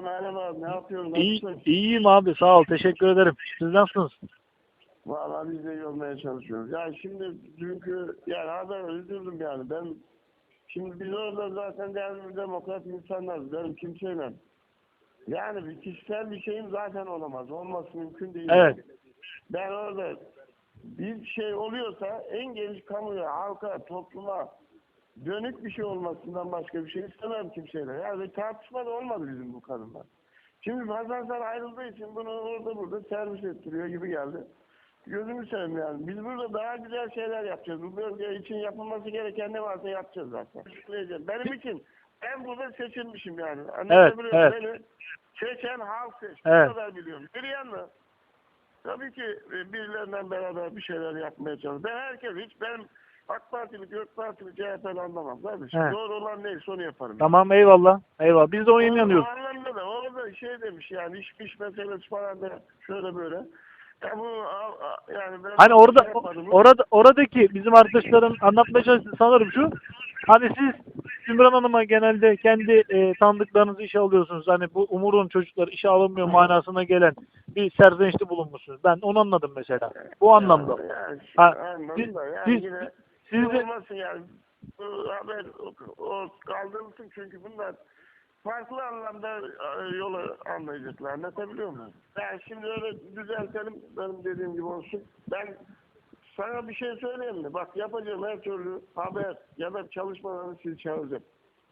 Merhaba, merhaba. Ne yapıyorsun? İyi, Nasılsın? iyiyim abi sağ ol teşekkür ederim. Siz nasılsınız? Valla biz de yormaya çalışıyoruz. Yani şimdi dünkü, yani haber üzüldüm yani. Ben, şimdi biz orada zaten değerli demokrat insanlarız. Benim kimseyle. Yani bir kişisel bir şeyim zaten olamaz. Olması mümkün değil. Evet. Ben orada bir şey oluyorsa en geniş kamuya, halka, topluma dönük bir şey olmasından başka bir şey istemem kimseyle. Yani tartışma da olmadı bizim bu kadınlar. Şimdi Hasan ayrıldığı için bunu orada burada servis ettiriyor gibi geldi. Gözümü seveyim yani. Biz burada daha güzel şeyler yapacağız. Bu bölge için yapılması gereken ne varsa yapacağız zaten. Benim için ben burada seçilmişim yani. Anlatabiliyor muyum? evet. Beni seçen halk seçti. Evet. Bu kadar biliyorum. Bir yandan tabii ki e, birilerinden beraber bir şeyler yapmaya çalışıyoruz. Ben herkes hiç benim AK Partili, Gök Partili, CHP'li anlamam. Kardeşim. Evet. Doğru olan neyse onu yaparım. Tamam eyvallah. Eyvallah. Biz de ona inanıyoruz. Anlamda da orada şey demiş yani iş iş meselesi falan da şöyle böyle. Ya bu yani ben Hani orada şey yapmadım. orada oradaki bizim arkadaşların anlatmaya çalıştığı sanırım şu. Hani siz Ümran Hanım'a genelde kendi e, tanıdıklarınızı işe alıyorsunuz. Hani bu Umur'un çocukları işe alınmıyor manasına gelen bir serzenişte bulunmuşsunuz. Ben onu anladım mesela. Bu anlamda. Yani, Ha, anladım siz- yani siz- yine Siz de olmasın yani. Bu haber o, kaldırılsın çünkü bunlar farklı anlamda e, yolu anlayacaklar. Anlatabiliyor muyum? Ben şimdi öyle düzeltelim. Benim dediğim gibi olsun. Ben sana bir şey söyleyeyim mi? Bak yapacağım her türlü haber ya da çalışmalarını çağıracağım.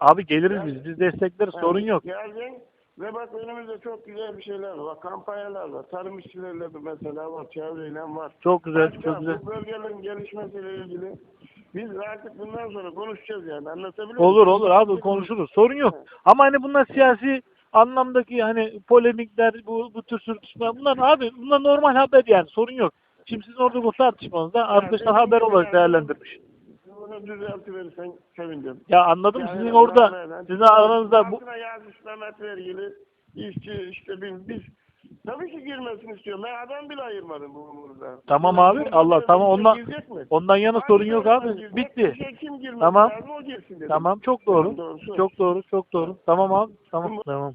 abi geliriz biz. Biz destekleriz. Sorun yok. Geleceksin ve bak önümüzde çok güzel bir şeyler var. Kampanyalar var. Tarım işçilerle de mesela var. Çevreyle var. Çok güzel. Başka Çok güzel. Bu bölgelerin gelişmesiyle ilgili biz artık bundan sonra konuşacağız yani. Anlatabiliyor Olur muyum? olur abi konuşuruz. Sorun yok. Ama hani bunlar siyasi anlamdaki hani polemikler bu bu tür sürtüşmeler bunlar abi bunlar normal haber yani sorun yok. Şimdi sizin orada bu tartışmanızda arkadaşlar haber olarak değerlendirmiş. Bunu düzeltiverirsen sevineceğim. Ya anladım Yani sizin orada sizin aranızda bu yazmış Mehmet vergili işçi işte biz, biz tabii ki girmesini istiyorum. Ben adam bile ayırmadım bu umurda. Tamam abi, Allah, tamam, ondan- ondan yana sorun yok abi. girecek? Bitti. Şey kim Tamam. lazım. Tamam çok doğru. Doğrusu. Çok doğru çok doğru. Tamam abi tamam tamam.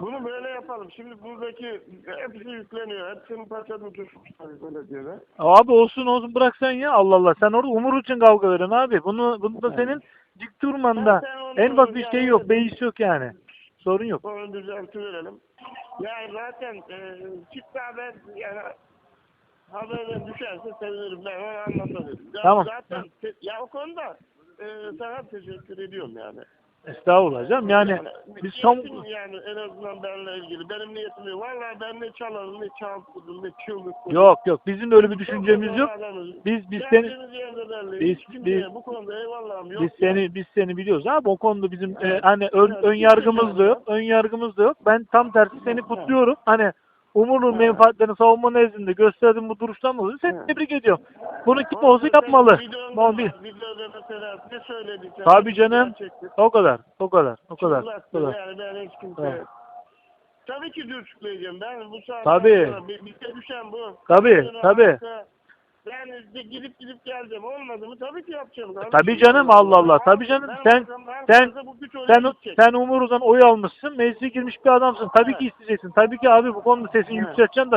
Bunu böyle yapalım. Şimdi buradaki hepsi yükleniyor. Hepsinin paçasını tutmuşlar böyle diyorlar. Abi olsun olsun bırak sen ya Allah Allah. Sen orada umur için kavga veriyorsun abi. Bunu bunu da senin dik durmanda en basit bir şey yok. Beis yok yani. Sorun yok. Onu düzeltiverelim. Yani zaten e, çıktı haber yani haberden düşerse sevinirim ben onu anlatabilirim. Tamam. Zaten te- ya o konuda e, sana teşekkür ediyorum yani. Estağfurullah canım. Yani biz niyetim yani en azından benimle ilgili. Benim niyetim yok. Vallahi ben ne çalarım ne çaldım ne çığlık. yok yok bizim de öyle bir düşüncemiz yok. Biz biz seni biz- biz- bu konuda eyvallahım yok. biz seni biz seni biliyoruz abi o konuda bizim e, hani ön, ön yargımız da yok. Ön yargımız da yok. Ben tam tersi seni kutluyorum. Hani Umur'un menfaatlerini savunma nezdinde gösterdiğin bu duruştan dolayı seni Evet. tebrik ediyorum. Bunu kim olsa yapmalı. Bir- videoda mesela ne söyledik? Tabii canım. O kadar. O kadar. O kadar. O kadar. Yani ben hiç kimse... Evet. Tabii ki dürtükleyeceğim. Ben bu saatten Tabii. sonra bize düşen bu. Tabii, tabii. Yani de gidip gidip geleceğim. Olmadı mı tabii ki yapacağım. Tabii canım, Allah Allah. Tabii canım. Ben Sen- bakalım, sen- Sen sen Umur'dan oy almışsın. Meclise girmiş bir adamsın. Tabii ki isteyeceksin. Tabii ki abi bu konuda sesini yükselteceksin da